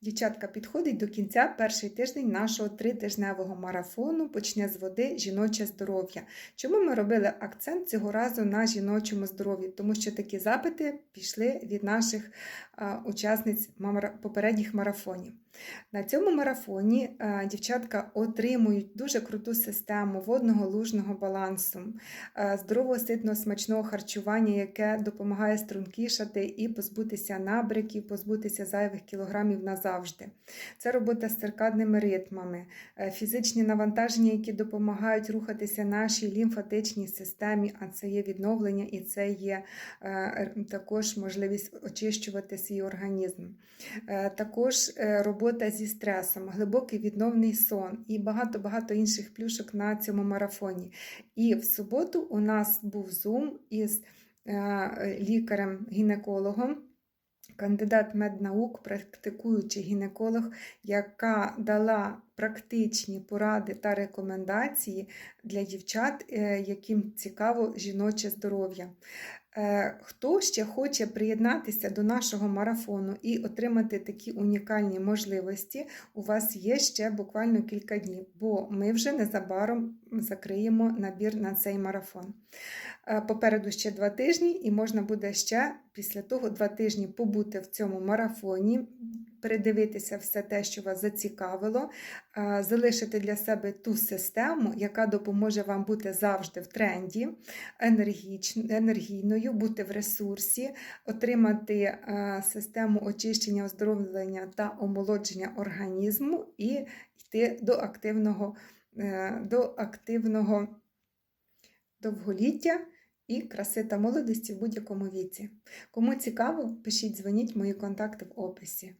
Дівчатка підходить до кінця перший тиждень нашого тритижневого марафону Почне з води жіноче здоров'я. Чому ми робили акцент цього разу на жіночому здоров'ї? Тому що такі запити пішли від наших учасниць попередніх марафонів. На цьому марафоні дівчатка отримують дуже круту систему водного лужного балансу, здорового ситного смачного харчування, яке допомагає стрункішати і позбутися набряків, позбутися зайвих кілограмів назавжди. Це робота з циркадними ритмами, е, фізичні навантаження, які допомагають рухатися нашій лімфатичній системі, а це є відновлення і це є е, також можливість очищувати свій організм. Е, Також робота зі стресом, глибокий відновний сон і багато-багато інших плюшок на цьому марафоні. І в суботу у нас був зум із лікарем-гінекологом. Кандидат меднаук, практикуючий гінеколог, яка дала практичні поради та рекомендації для дівчат, е, яким цікаво жіноче здоров'я. Е, Хто ще хоче приєднатися до нашого марафону і отримати такі унікальні можливості, у вас є ще буквально кілька днів, бо ми вже незабаром закриємо набір на цей марафон. Е, Попереду ще два тижні, і можна буде ще після того два тижні побути в цьому марафоні, передивитися все те, що вас зацікавило, залишити для себе ту систему, яка допоможе вам бути завжди в тренді, енергійною, бути в ресурсі, отримати систему очищення, оздоровлення та омолодження організму і йти до активного, е, до активного довголіття і краси та молодості в будь-якому віці. Кому цікаво, пишіть, дзвоніть, мої контакти в описі.